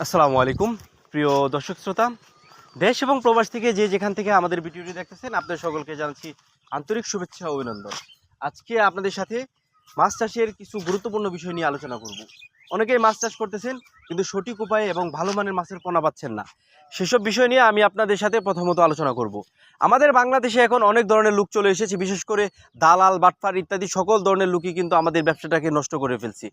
আসসালামু আলাইকুম। প্রিয় দর্শক শ্রোতা, দেশ এবং প্রবাস থেকে যে যেখান থেকে আমাদের ভিডিওটি দেখতেছেন, আপনাদের সকলকে জানাচ্ছি আন্তরিক শুভেচ্ছা ও অভিনন্দন। আজকে আপনাদের সাথে মাছ চাষের কিছু গুরুত্বপূর্ণ বিষয় নিয়ে আলোচনা করব। অনেকেই মাছ চাষ করতেছেন, কিন্তু সঠিক উপায়ে এবং ভালো মানের মাছের পোনা পাচ্ছেন না। সেসব বিষয় নিয়ে আমি আপনাদের সাথে প্রথমত আলোচনা করব। আমাদের বাংলাদেশে এখন অনেক ধরনের লোক চলে এসেছে, বিশেষ করে দালাল বাটফার ইত্যাদি সকল ধরনের লোকই কিন্তু আমাদের ব্যবসাটাকে নষ্ট করে ফেলছে।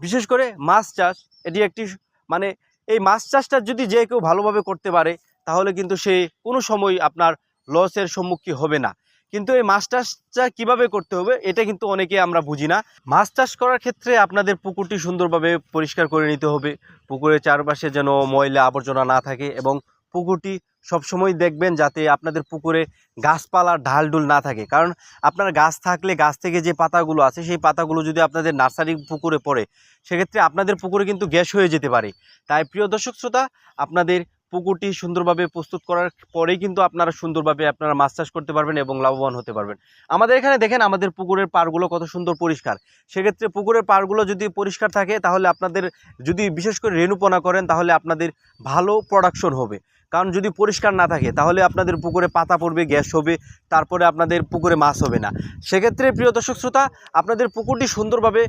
বিশেষ করে মাছ চাষ, এটি একটি মানে এই মাছ চাষটা যদি যে কেউ ভালোভাবে করতে পারে, তাহলে কিন্তু সে কোনো সময় আপনার লসের সম্মুখীন হবে না। কিন্তু এই মাছ চাষটা কীভাবে করতে হবে, এটা কিন্তু অনেকে আমরা বুঝি না। মাছ চাষ করার ক্ষেত্রে আপনাদের পুকুরটি সুন্দরভাবে পরিষ্কার করে নিতে হবে। পুকুরের চারপাশে যেন ময়লা আবর্জনা না থাকে এবং পুকুরটি সবসময় দেখবেন যাতে আপনাদের পুকুরে গাছপালা ঢালডুল না থাকে। কারণ আপনার গাছ থাকলে গাছ থেকে যে পাতাগুলো আছে, সেই পাতাগুলো যদি আপনাদের নার্সারি পুকুরে পড়ে, সেক্ষেত্রে আপনাদের পুকুরে কিন্তু গ্যাস হয়ে যেতে পারে। তাই প্রিয় দর্শক শ্রোতা, আপনাদের পুকুরটি সুন্দরভাবে প্রস্তুত করার পরেই কিন্তু আপনারা সুন্দরভাবে আপনারা মাছ চাষ করতে পারবেন এবং লাভবান হতে পারবেন। আমাদের এখানে দেখেন, আমাদের পুকুরের পাড়গুলো কত সুন্দর পরিষ্কার। সেক্ষেত্রে পুকুরের পাড়গুলো যদি পরিষ্কার থাকে, তাহলে আপনাদের যদি বিশেষ করে রেণুপনা করেন, তাহলে আপনাদের ভালো প্রোডাকশন হবে। কারণ যদি পরিষ্কার না থাকে, তাহলে আপনাদের পুকুরে পাতা পড়বে, গ্যাস হবে, তারপরে আপনাদের পুকুরে মাছ হবে না। সেক্ষেত্রে প্রিয় দর্শক শ্রোতা, আপনাদের পুকুরটি সুন্দরভাবে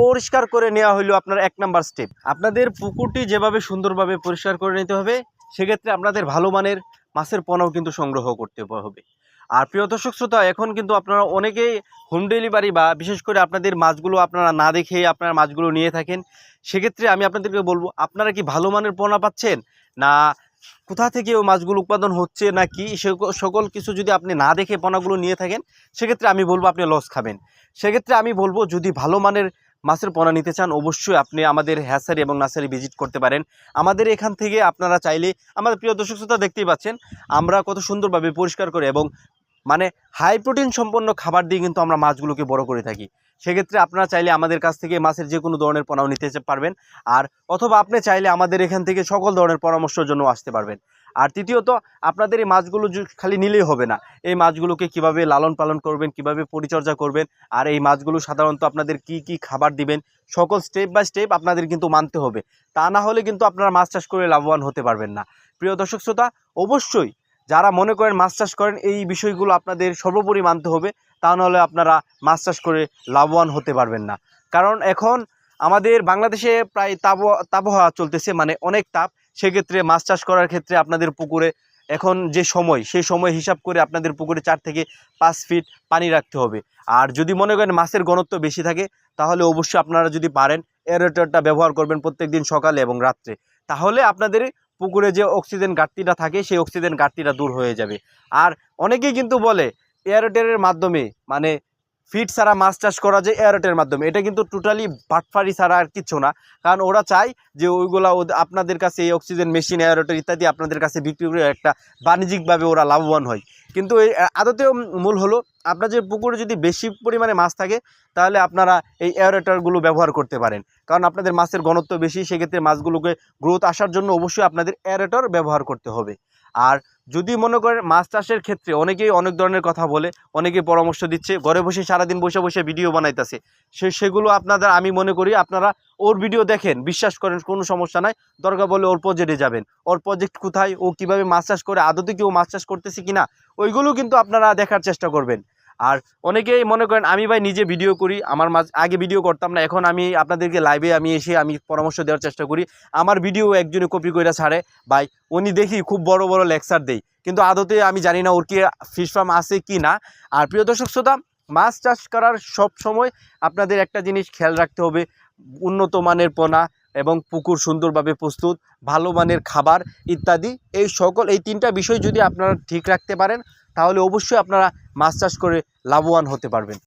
পরিষ্কার করে নেওয়া হলো আপনার এক নাম্বার স্টেপ আপনাদের পুকুরটি যেভাবে সুন্দরভাবে পরিষ্কার করে নিতে হবে, সেক্ষেত্রে আপনাদের ভালো মানের মাছের পণাও কিন্তু সংগ্রহ করতে হবে। আর প্রিয় দর্শক শ্রোতা, এখন কিন্তু আপনারা অনেকেই হোম ডেলিভারি বা বিশেষ করে আপনাদের মাছগুলো আপনারা না দেখে আপনারা মাছগুলো নিয়ে থাকেন, সেক্ষেত্রে আমি আপনাদেরকে বলব, আপনারা কি ভালো মানের পোনা পাচ্ছেন? না কোথা থেকে ওই মাছগুলো উৎপাদন হচ্ছে না কি সকল কিছু যদি আপনি না দেখে পোনাগুলো নিয়ে থাকেন, সেক্ষেত্রে আমি বলব আপনি লস খাবেন। সেক্ষেত্রে আমি বলব যদি ভালো মানের মাছের পোনা নিতে চান, অবশ্যই আপনি আমাদের হ্যাসারি এবং নার্সারি ভিজিট করতে পারেন। আমাদের এখান থেকে আপনারা চাইলে, আমাদের প্রিয় দর্শক শ্রোতা দেখতেই পাচ্ছেন, আমরা কত সুন্দরভাবে পরিষ্কার করে এবং মানে হাই প্রোটিন সম্পন্ন খাবার দিয়ে কিন্তু আমরা মাছগুলোকে বড় করে থাকি। সেক্ষেত্রে আপনারা চাইলে আমাদের কাছ থেকে মাছের যে কোনো ধরনের পোনাও নিতে পারবেন। আর অথবা আপনি চাইলে আমাদের এখান থেকে সকল ধরনের পরামর্শের জন্য আসতে পারবেন। আর তৃতীয়ত, আপনাদের এই মাছগুলো খালি নিলেই হবে না। এই মাছগুলোকে কীভাবে লালন পালন করবেন, কীভাবে পরিচর্যা করবেন, আর এই মাছগুলো সাধারণত আপনাদের কি কি খাবার দিবেন, সকল স্টেপ বাই স্টেপ আপনাদের কিন্তু মানতে হবে। তা না হলে কিন্তু আপনারা মাছ চাষ করে লাভবান হতে পারবেন না। প্রিয় দর্শক শ্রোতা, অবশ্যই যারা মনে করেন মাছ চাষ করেন, এই বিষয়গুলো আপনাদের সর্বোপরি মানতে হবে। তা নাহলে আপনারা মাছ চাষ করে লাভবান হতে পারবেন না। কারণ এখন আমাদের বাংলাদেশে প্রায় তাপ, তাপহাওয়া চলতেছে মানে অনেক তাপ। সেক্ষেত্রে মাছ চাষ করার ক্ষেত্রে আপনাদের পুকুরে এখন যে সময়, সেই সময় হিসাব করে আপনাদের পুকুরে চার থেকে পাঁচ ফিট পানি রাখতে হবে। আর যদি মনে করেন মাছের ঘনত্ব বেশি থাকে, তাহলে অবশ্যই আপনারা যদি পারেন এরেটরটা ব্যবহার করবেন প্রত্যেক দিন সকালে এবং রাত্রে। তাহলে আপনাদের পুকুরে যে অক্সিজেন ঘাটতিটা থাকে, সেই অক্সিজেন ঘাটতিটা দূর হয়ে যাবে। আর অনেকেই কিন্তু বলে এয়ারোটেলের মাধ্যমে মানে ফিট ছাড়া মাছ চাষ করা যায় এয়ারটের মাধ্যমে, এটা কিন্তু টোটালি বাটফারি ছাড়া আর কিচ্ছু না। কারণ ওরা চায় যে ওইগুলা আপনাদের কাছে এই অক্সিজেন মেশিন এয়ারটেল ইত্যাদি আপনাদের কাছে বিক্রি করে একটা বাণিজ্যিকভাবে ওরা লাভবান হয়। কিন্তু এই আদতেও মূল হলো, আপনার যে পুকুরে যদি বেশি পরিমাণে মাছ থাকে, তাহলে আপনারা এই এয়ারেটারগুলো ব্যবহার করতে পারেন। কারণ আপনাদের মাছের ঘনত্ব বেশি, সেক্ষেত্রে মাছগুলোকে গ্রোথ আসার জন্য অবশ্যই আপনাদের এয়ারেটর ব্যবহার করতে হবে। আর যদি মনে করেন মাছ চাষের ক্ষেত্রে অনেকেই অনেক ধরনের কথা বলে, অনেকেই পরামর্শ দিচ্ছে, ঘরে বসে সারাদিন বসে বসে ভিডিও বানাইতেছে। সে, সেগুলো আপনাদের, আমি মনে করি আপনারা ওর ভিডিও দেখেন, বিশ্বাস করেন কোনো সমস্যা নাই। দরকার বলে ওর প্রজেক্টে যাবেন। ওর প্রজেক্ট কোথায়, ও কীভাবে মাছ চাষ করে, আদতে কেউ মাছ চাষ করতেছে কিনা, ওইগুলো কিন্তু আপনারা দেখার চেষ্টা করবেন। আর অনেকেই মনে করেন, আমি ভাই নিজে ভিডিও করি, আমার মাঝ আগে ভিডিও করতাম না, এখন আমি আপনাদেরকে লাইভে আমি এসে আমি পরামর্শ দেওয়ার চেষ্টা করি। আমার ভিডিও একজনে কপি করে ছাড়ে, ভাই উনি দেখি খুব বড় বড় লেকচার দেই। কিন্তু আদতে আমি জানি না ওর কি ফিশ ফার্ম আছে কি না। আর প্রিয় দর্শক শ্রোতা, মাছ চাষ করার সব সময় আপনাদের একটা জিনিস খেয়াল রাখতে হবে, উন্নত মানের পোনা এবং পুকুর সুন্দরভাবে প্রস্তুত, ভালো মানের খাবার ইত্যাদি, এই সকল, এই তিনটা বিষয় যদি আপনারা ঠিক রাখতে পারেন, তাহলে অবশ্যই আপনারা মাছ চাষ করে লাভবান হতে পারবেন।